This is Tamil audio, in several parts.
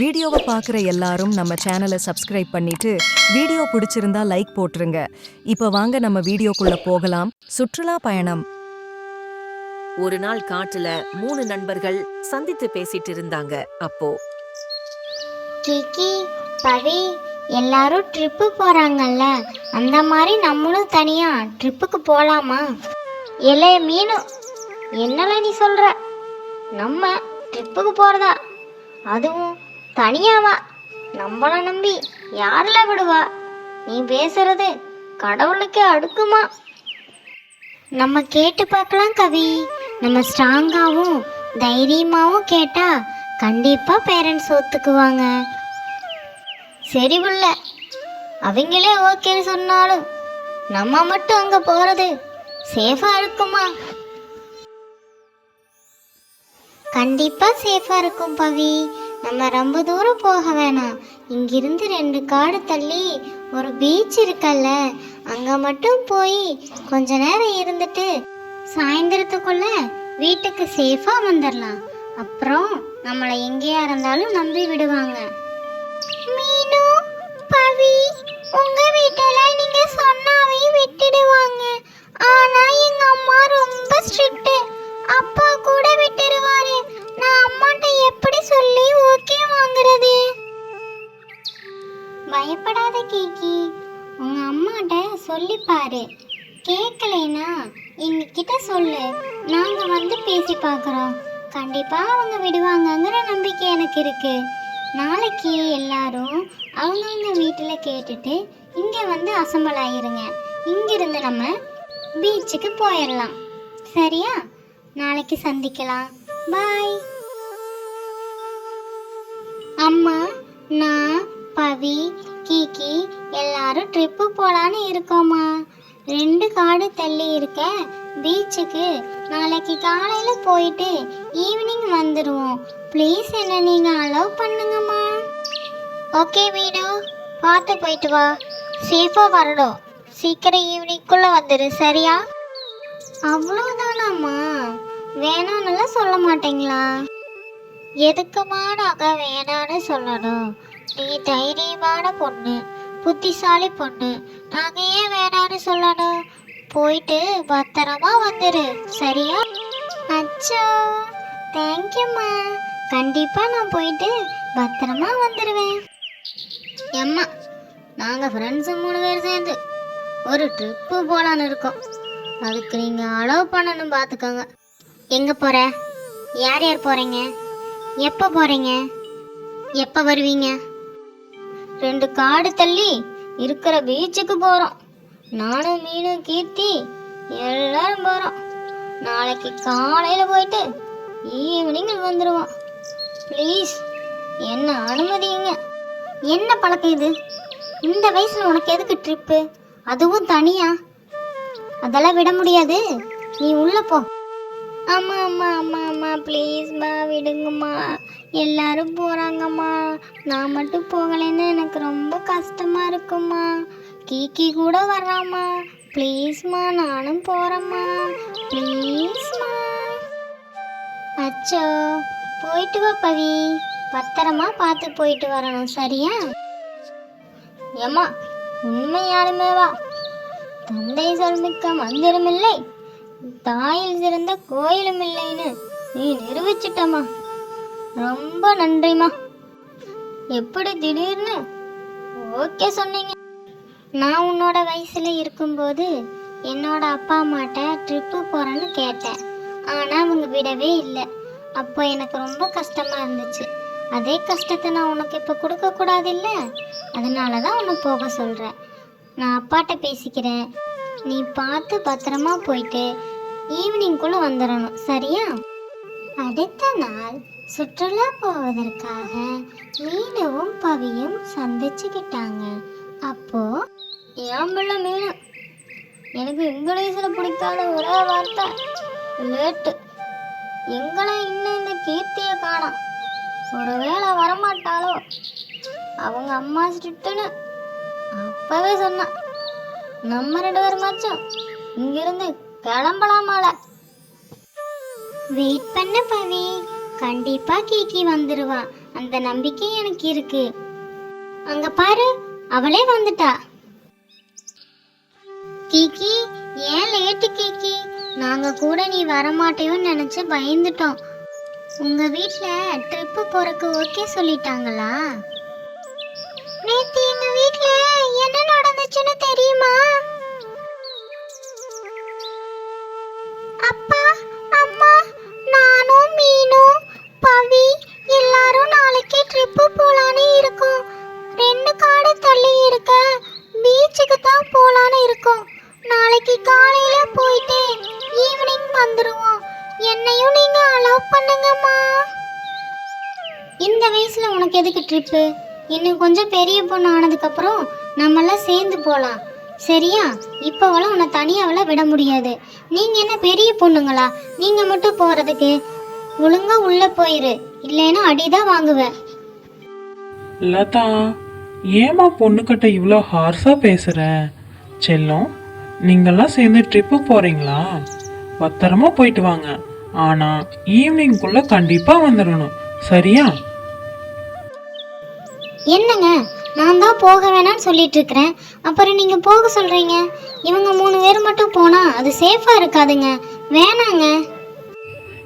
வீடியோவை பார்க்குற எல்லாரும் நம்ம சேனலை சப்ஸ்கிரைப் பண்ணிட்டு வீடியோ பிடிச்சிருந்தா லைக் போட்டுருங்க. இப்போ வாங்க நம்ம வீடியோக்குள்ள போகலாம். சுற்றுலா பயணம். ஒரு நாள் காட்டுல மூணு நண்பர்கள் சந்தித்து பேசிட்டு இருந்தாங்க. அப்போ கிக்கி பவி எல்லாரும் ட்ரிப்பு போறாங்கல்ல? அந்த மாதிரி நம்மளும் தனியா ட்ரிப்புக்கு போலாமா? இலே மீனு என்னல நீ சொல்ற? நம்ம ட்ரிப்புக்கு போறதா? அதுவும் தனியாவா? நம்மள நம்பி யாருல விடுவா? நீ பேசுறது கடவுளுக்கே அடுக்குமா? நம்ம கேட்டு பார்க்கலாம் கவி. நம்ம ஸ்ட்ராங்காகவும் தைரியமாகவும் கேட்டா கண்டிப்பாக பேரண்ட்ஸ் ஒத்துக்குவாங்க. சரி புள்ள அவங்களே ஓகேன்னு சொன்னாலும் நம்ம மட்டும் அங்கே போகிறது சேஃபாக இருக்குமா? கண்டிப்பாக சேஃபாக இருக்கும் பவி. நம்ம ரொம்ப தூரம் போக வேணாம். இங்கிருந்து ரெண்டு காடு தள்ளி ஒரு பீச் இருக்கல்ல அங்கே மட்டும் போய் கொஞ்ச நேரம் இருந்துட்டு சாயந்தரத்துக்குள்ள வீட்டுக்கு சேஃபாக வந்துடலாம் அப்புறம் நம்மளை எங்கேயா இருந்தாலும் நம்பி விடுவாங்க. சொல்லி பாரு கேட்கலைனா எங்ககிட்ட சொல்லு. நாங்க வந்து பேசி பார்க்குறோம் கண்டிப்பா அவங்க விடுவாங்கங்கிற நம்பிக்கை எனக்கு இருக்கு. நாளைக்கு எல்லாரும் அவங்கவுங்க வீட்டில் கேட்டுட்டு இங்கே வந்து அசம்பல் ஆயிருங்க. இங்கிருந்து நம்ம பீச்சுக்கு போயிடலாம் சரியா? நாளைக்கு சந்திக்கலாம். பாய். அம்மா நான் பவி கீகி எல்லாரும் ட்ரிப்பு போலான்னு இருக்கோம்மா. ரெண்டு காடு தள்ளி இருக்க பீச்சுக்கு நாளைக்கு காலையில் போயிட்டு ஈவினிங் வந்துடுவோம் ப்ளீஸ் என்ன நீங்கள் அலோவ் பண்ணுங்கம்மா. ஓகே மீனு பார்த்து போயிட்டு வா. சேஃபாக வரணும். சீக்கிரம் ஈவினிங்குள்ளே வந்துடு சரியா? அவ்வளோதானாம்மா வேணான்னுலாம் சொல்ல மாட்டீங்களா? எதுக்குமா நாங்கள் வேணான்னு சொல்லணும். நீ தைரியமான பொண்ணு. புத்திசாலி பொண்ணு. நாங்கள் ஏன் வேணான்னு சொல்லணும்? போயிட்டு பத்திரமா வந்துரு. சரியா? அச்சோ. தேங்க்யூம்மா கண்டிப்பாக நான் போயிட்டு பத்திரமா வந்துடுவேன் எம்மா நாங்கள் ஃப்ரெண்ட்ஸு மூணு பேர் சேர்ந்து ஒரு ட்ரிப்பு போகலான்னு இருக்கோம். அதுக்கு நீங்கள் அலோவ் பண்ணணும் பார்த்துக்கோங்க எங்கே போகிற யார் யார் போகிறீங்க எப்போ போகிறீங்க எப்போ வருவீங்க? ரெண்டு காடு தள்ளி இருக்கிற பீச்சுக்கு போகிறோம் நானும் மீனும் கீர்த்தி எல்லாரும் போகிறோம் நாளைக்கு காலையில் போயிட்டு ஈவினிங் வந்துடுவோம் ப்ளீஸ் என்ன அனுமதிங்க? என்ன பழக்கம் இது? இந்த வயசில் உனக்கு எதுக்கு ட்ரிப்பு அதுவும் தனியா? அதெல்லாம் விட முடியாது. நீ உள்ள போ. அம்மா அம்மா அம்மா அம்மா ப்ளீஸ்மா விடுங்கம்மா. எல்லாரும் போகிறாங்கம்மா நான் மட்டும் போகலைன்னு எனக்கு ரொம்ப கஷ்டமாக இருக்கும்மா. கீக்கி கூட வர்றாம்மா. ப்ளீஸ்மா நானும் போகிறேம்மா ப்ளீஸ்மா அச்சோ போயிட்டு வா பவி. பத்திரமா பார்த்து போயிட்டு வரணும் சரியா? ஏம்மா உண்மையாலுமே வா. தந்தை சொல்மிக்க மந்திரமில்லை. தாயில் சிறந்த கோயிலும் இல்லைன்னு நீ நிரூபிச்சிட்டம்மா. ரொம்ப நன்றிம்மா. எப்படி திடீர்னு? ஓகே சொன்னீங்க. நான் உன்னோட வயசுல இருக்கும்போது என்னோட அப்பா அம்மாட்ட ட்ரிப்பு போறேன்னு கேட்டேன். ஆனா அவங்க விடவே இல்லை. அப்போ எனக்கு ரொம்ப கஷ்டமா இருந்துச்சு. அதே கஷ்டத்தை நான் உனக்கு இப்போ கொடுக்க கூடாது இல்ல அதனால தான் உன்னை போக சொல்றேன். நான் அப்பாட்ட பேசிக்கிறேன். நீ பார்த்து பத்திரமா போயிட்டு ஈவினிங்குள்ள வந்துடணும். சரியா? அடுத்த நாள் சுற்றுலா போவதற்காக மீனவும் பவியும் சந்திச்சுக்கிட்டாங்க. அப்போ ஏன் பிள்ளை மீனு எனக்கு இங்கிலீஷில் பிடிக்காத ஒரே வார்த்தை. லேட்டு. எங்களை இன்னும் இந்த கீர்த்தியை காணோம். ஒருவேளை வரமாட்டாளோ? அவங்க அம்மா ஸ்ட்ரிக்ட்டுன்னு அப்பவே சொன்னான். நம்ம ரெண்டு பேருமாச்சும் இங்கிருந்து கிளம்பலாமால? வெயிட் பண்ண பவி. கண்டிப்பா கீக்கி வந்துருவா. அந்த நம்பிக்கை எனக்கு இருக்கு. அங்க பாரு அவளே வந்துட்டா. கீக்கி ஏன் லேட்டு கீக்கி? நாங்க கூட நீ வரமாட்டேன்னு நினைச்சு பயந்துட்டோம். உங்க வீட்ல ட்ரிப்பு போறக்கு ஓகே சொல்லிட்டாங்களா? நேத்து எங்க வீட்ல என்ன நடந்துச்சுன்னு தெரியுமா? என்னையும் நீங்க அலோவ் பண்ணுங்கம்மா. இந்த வயசுல உனக்கு எதுக்கு ட்ரிப்பு இன்னும் கொஞ்சம் பெரிய பொண்ணு ஆனதுக்கப்புறம் நம்மளாம் சேர்ந்து போகலாம் சரியா? இப்போவெல்லாம் உன்னை தனியாவெல்லாம் விட முடியாது. நீங்கள் என்ன பெரிய பொண்ணுங்களா? நீங்கள் மட்டும் போகிறதுக்கு ஒழுங்காக உள்ளே போயிரு. இல்லைன்னா அடிதான் வாங்குவேன். லதா ஏமா பொண்ணுக்கிட்ட இவ்வளோ ஹார்ஸாக பேசுகிற செல்லம் நீங்கள்லாம் சேர்ந்து ட்ரிப்பு போகிறீங்களா பத்திரமா போயிட்டு வாங்க. ஆனா ஈவினிங்குள்ள கண்டிப்பா வந்துடணும் சரியா? என்னங்க? நான் தான் போக வேணாம்னு சொல்லிட்டு இருக்கிறேன் அப்புறம் நீங்கள் போக சொல்கிறீங்க இவங்க மூணு பேர் மட்டும் போனால் அது சேஃபாக இருக்காதுங்க. வேணாங்க.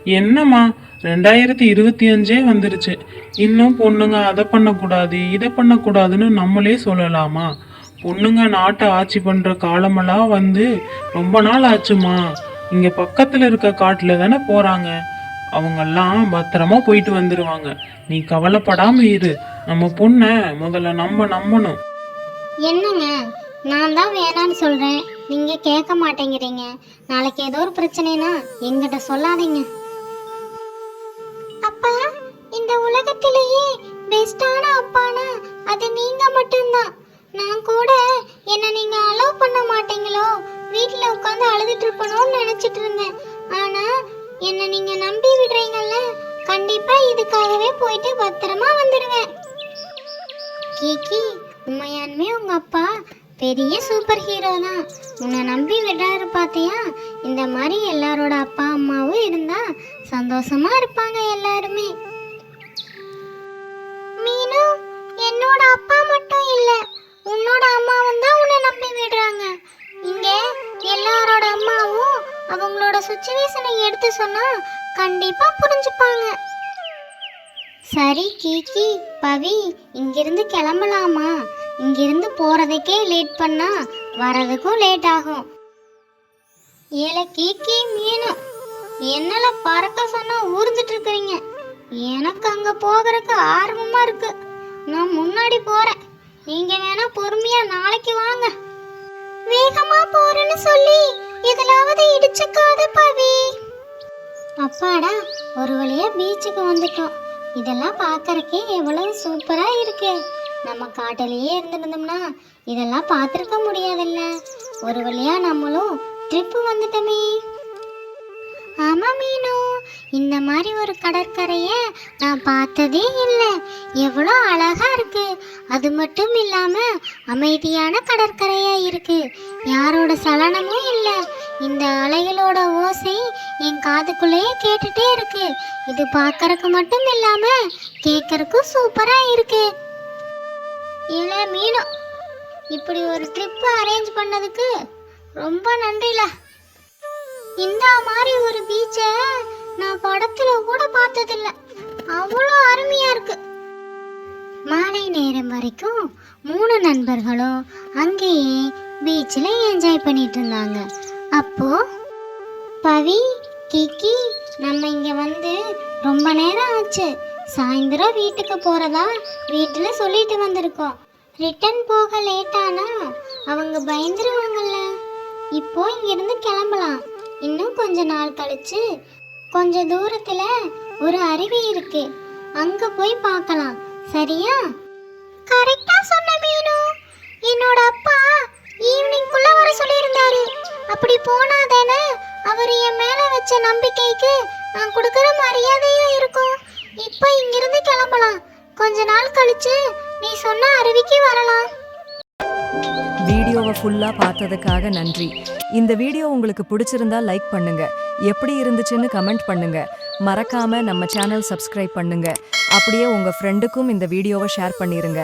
என்னம்மா? ரெண்டாயிரத்தி இருபத்தி அஞ்சே வந்துருச்சு. இன்னும் பொண்ணுங்க அதை பண்ணக்கூடாது இதை பண்ணக்கூடாதுன்னு நம்மளே சொல்லலாமா? பொண்ணுங்க நாட்டை ஆட்சி பண்ற காலமெல்லாம் வந்து ரொம்ப நாள் ஆச்சுமா? இங்கே பக்கத்தில் இருக்க காட்டில் தானே போகிறாங்க அவங்கெல்லாம் பத்திரமா போயிட்டு வந்துடுவாங்க நீ கவலைப்படாம இரு. நம்ம பொண்ணை முதல்ல நம்ம நம்பணும். என்னங்க? நான் தான் வேணான்னு சொல்கிறேன் நீங்கள் கேட்க மாட்டேங்கிறீங்க. நாளைக்கு ஏதோ ஒரு பிரச்சனைனா எங்கிட்ட சொல்லாதீங்க. அப்பா இந்த உலகத்திலேயே பெஸ்டான அப்பானா அது நீங்க மட்டும்தான். நான் கூட என்ன நீங்க அலோவ் பண்ண மாட்டீங்களோ? வீட்டில் உட்காந்து அழுதுட்டு இருப்பணும்னு நினைச்சிட்டு இருந்தேன். ஆனால் என்னை நீங்கள் நம்பி விடுறீங்கல்ல கண்டிப்பாக இதுக்காகவே போயிட்டு பத்திரமா வந்துடுவேன் கேக்கி உண்மையானுமே உங்கள் அப்பா பெரிய சூப்பர் ஹீரோ தான். உன்னை நம்பி விடுறாரு பார்த்தியா இந்த மாதிரி எல்லாரோட அப்பா அம்மாவும் இருந்தா சந்தோஷமா இருப்பாங்க எல்லாருமே. மீனு என்னோட அப்பா மட்டும் இல்லை உன்னோட எடுத்து சொன்னா கண்டிப்பா புரிஞ்சுப்பாங்க. சரி கீகி பவி இங்கிருந்து கிளம்பலாமா? இங்கிருந்து போறதுக்கே லேட் பண்ணா வரதுக்கும் லேட் ஆகும். ஏல கீக்கி மீனும் என்னால பறக்க சொன்னா ஊர்ந்துட்டு இருக்கிறீங்க. எனக்கு அங்க போகிறதுக்கு ஆர்வமா இருக்கு. நான் முன்னாடி போறேன். நீங்க வேணா பொறுமையா நாளைக்கு வாங்க. வேகமா போறேன்னு சொல்லி எதுலாவது இடிச்சுக்காத பவி. அப்பாடா ஒரு வழியா பீச்சுக்கு வந்துட்டோம். இதெல்லாம் பார்க்கறக்கே எவ்வளவு சூப்பரா இருக்கு. நம்ம காட்டிலேயே இருந்திருந்தோம்னா இதெல்லாம் பார்த்துருக்க முடியாதுல்ல. ஒரு வழியா நம்மளும் ட்ரிப்பு வந்துட்டோமே. ஆமா மீனு. இந்த மாதிரி ஒரு கடற்கரைய நான் பார்த்ததே இல்லை. எவ்வளோ அழகா இருக்கு. அது மட்டும் இல்லாம அமைதியான கடற்கரையா இருக்கு. யாரோட சலனமும் இல்லை. இந்த அலைகளோட ஓசை என் காதுக்குள்ளேயே கேட்டுட்டே இருக்கு. இது பார்க்கறக்கு மட்டும் இல்லாம கேட்கறதுக்கும் சூப்பரா இருக்கு. இல்ல மீனோ இப்படி ஒரு ட்ரிப் அரேஞ்ச் பண்ணதுக்கு ரொம்ப நன்றில. இந்த மாதிரி ஒரு பீச்சை நான் படத்துல கூட பார்த்ததில்ல. அவ்வளோ அருமையா இருக்கு. மாலை நேரம் வரைக்கும் மூணு நண்பர்களும் அங்கேயே பீச்சில் என்ஜாய் பண்ணிட்டு இருந்தாங்க. அப்போ பவி கிக்கி நம்ம இங்க வந்து ரொம்ப நேரம் ஆச்சு. சாயந்தரம் வீட்டுக்கு போறதா வீட்டில் சொல்லிட்டு வந்திருக்கோம். ரிட்டர்ன் போக லேட்டானா அவங்க பயந்துருவாங்கல்ல. இப்போ இங்கிருந்து கிளம்பலாம். இன்னும் கொஞ்ச நாள் கழிச்சு கொஞ்ச தூரத்துல ஒரு அருவி இருக்கு. அங்க போய் பார்க்கலாம். சரியா? கரெக்டா சொன்ன மீனு. என்னோட அப்பா ஈவினிங் குள்ள வர சொல்லியிருந்தாரு. அப்படி போனா தானே அவர் என் மேல வச்ச நம்பிக்கைக்கு நான் கொடுக்குற மரியாதையும் இருக்கும். இப்போ இங்கிருந்து கிளம்பலாம். கொஞ்ச நாள் கழிச்சு நீ சொன்ன அருவிக்கு வரலாம். வீடியோவை ஃபுல்லாக பார்த்ததுக்காக நன்றி. இந்த வீடியோ உங்களுக்கு பிடிச்சிருந்தா லைக் பண்ணுங்க. எப்படி இருந்துச்சுன்னு கமெண்ட் பண்ணுங்க. மறக்காம நம்ம சேனல் சப்ஸ்கிரைப் பண்ணுங்க. அப்படியே உங்க ஃப்ரெண்டுக்கும் இந்த வீடியோவை ஷேர் பண்ணிருங்க.